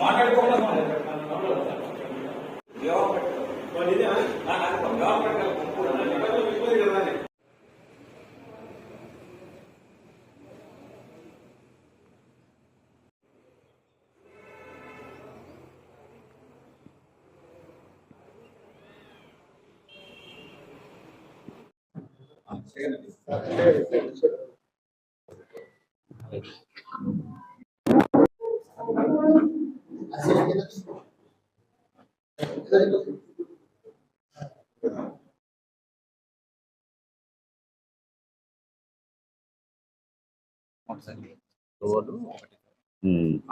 మాట్లాడుకోవాలి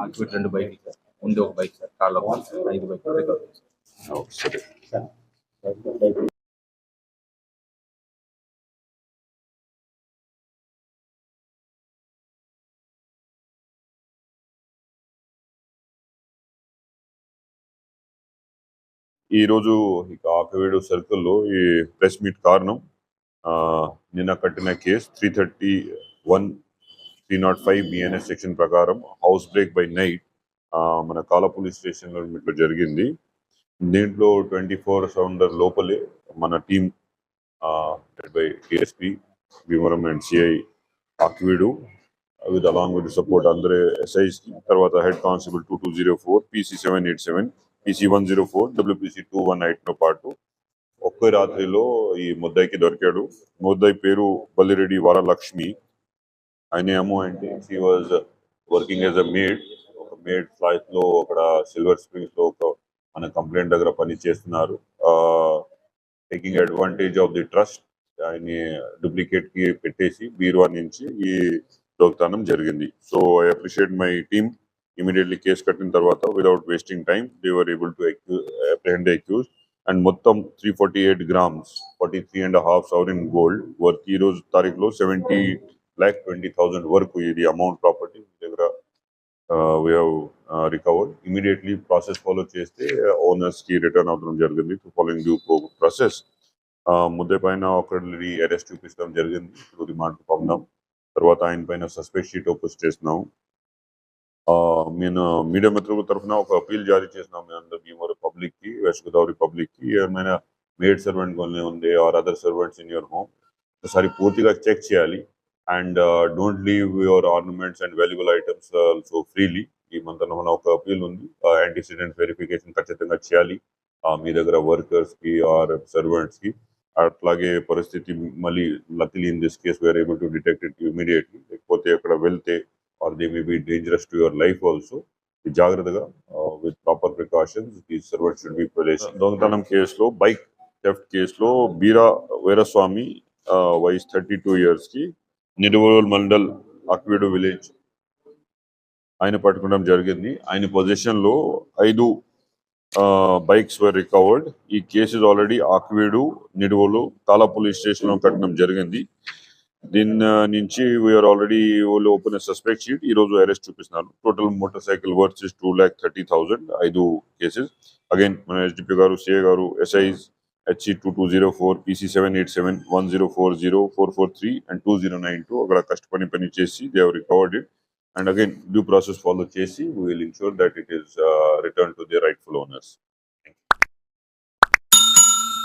ఒకటి రెండు బైక్ సార్ ముందు ఒక బైక్ సార్ కార్లో సార్ ఐదు బైక్ రికవర్ చేశారు. ఈ రోజు ఇక ఆకవేడు సర్కిల్లో ఈ ప్రెస్ మీట్ కారణం నిన్న కట్టిన case three thirty one three not five BNS section ప్రకారం హౌస్ బ్రేక్ బై నైట్ మన కాల పోలీస్ స్టేషన్లో ఇట్లా జరిగింది. దీంట్లో ట్వంటీ ఫోర్ సౌండర్ లోపలే మన team by DSP Bhimavaram and CI Akividu with along with support అందరే SIs తర్వాత head constable two two zero four PC seven eight seven PC one zero four WPC two వన్తో పాటు ఒకే రాత్రిలో ఈ ముద్దాయికి దొరికాడు. ముద్దాయి పేరు బల్లిరెడ్డి వరలక్ష్మి. ఆయన ఏమో అంటే she was working as a maid ఒక మేడ్ ఫ్లైట్లో అక్కడ సిల్వర్ స్ప్రింగ్స్లో ఒక మన కంప్లైంట్ దగ్గర పని చేస్తున్నారు. Taking advantage of the trust ఆయన్ని డూప్లికేట్కి పెట్టేసి బీరువా నుంచి ఈ దొంగతనం జరిగింది. So I appreciate my team immediately case కట్టిన తర్వాత without wasting time they were able to apprehend accuse and మొత్తం three forty eight grams forty three and half sovereign gold worth ఈ రోజు తారీఖులో సెవెంటీ ల్యాక్ ట్వంటీ థౌజండ్ వరకు ఇది amount property మీ దగ్గర we recovered immediately process follow చేస్తే ఓనర్స్కి రిటర్న్ అవ్వడం జరిగింది. ఫాలోయింగ్ డ్యూ ప్రాసెస్ ముద్దే పైన ఒకరి అరెస్ట్ చూపించడం జరిగింది. ఇప్పుడు రిమాండ్ పందాం తర్వాత ఆయన పైన సస్పెక్ట్ షీట్ ఓపెన్ చేస్తున్నాం. నేను మీడియా మిత్రుల తరఫున ఒక అపీల్ జారీ చేసినాం మేము అందరు భీమవరం పబ్లిక్కి వెస్ట్ గోదావరి పబ్లిక్కి. ఏమైనా మేడ్ సర్వెంట్ కొన్ని ఉంది or other servants in your home ఒకసారి పూర్తిగా చెక్ చేయాలి. And don't leave your ornaments and valuable items also freely ఈ మంత్ మన ఒక అపీల్ ఉంది. యాంటీసిడెంట్ వెరిఫికేషన్ ఖచ్చితంగా చేయాలి. మీ దగ్గర వర్కర్స్కి ఆర్ సర్వెంట్స్కి. అట్లాగే పరిస్థితి మళ్ళీ luckily in this case were able to detect it immediately లేకపోతే అక్కడ వెళ్తే they may be dangerous to your life also జాగ్రత్తగా విత్ ప్రాపర్ ప్రికాషన్స్ ఈ సర్వర్ షుడ్ బి ప్రొటెక్ట్ దొంగతనం కేసులో బైక్ థెఫ్ట్ కేసులో బీరా వీరస్వామి uh, వయస్ థర్టీ టూ ఇయర్స్కి మండల్ అక్వీడు విలేజ్ ఆయన పట్టుకోవడం జరిగింది. ఆయన పొజిషన్లో ఐదు uh, బైక్స్ వర్ రికవర్డ్ ఈ కేసు ఆల్రెడీ ఆక్వేడు నిడువలు తాలా పోలీస్ స్టేషన్లో కట్టడం జరిగింది. దీని నుంచి వీఆర్ ఆల్రెడీ వాళ్ళు ఓపెన్ సస్పెక్ట్ షీట్ ఈ రోజు అరెస్ట్ చూపిస్తున్నారు total motor cycle worth is two lakh thirty thousand ఐదు కేసెస్ అగైన్ మన ఎస్డిపి గారు సిఏ గారు SIs HC two two zero four PC seven eight seven one zero four zero four four three and two zero nine two అక్కడ కష్టపడి పని చేసి they have recovered it and again due process follow చేసి will ensure that it is return to the rightful owners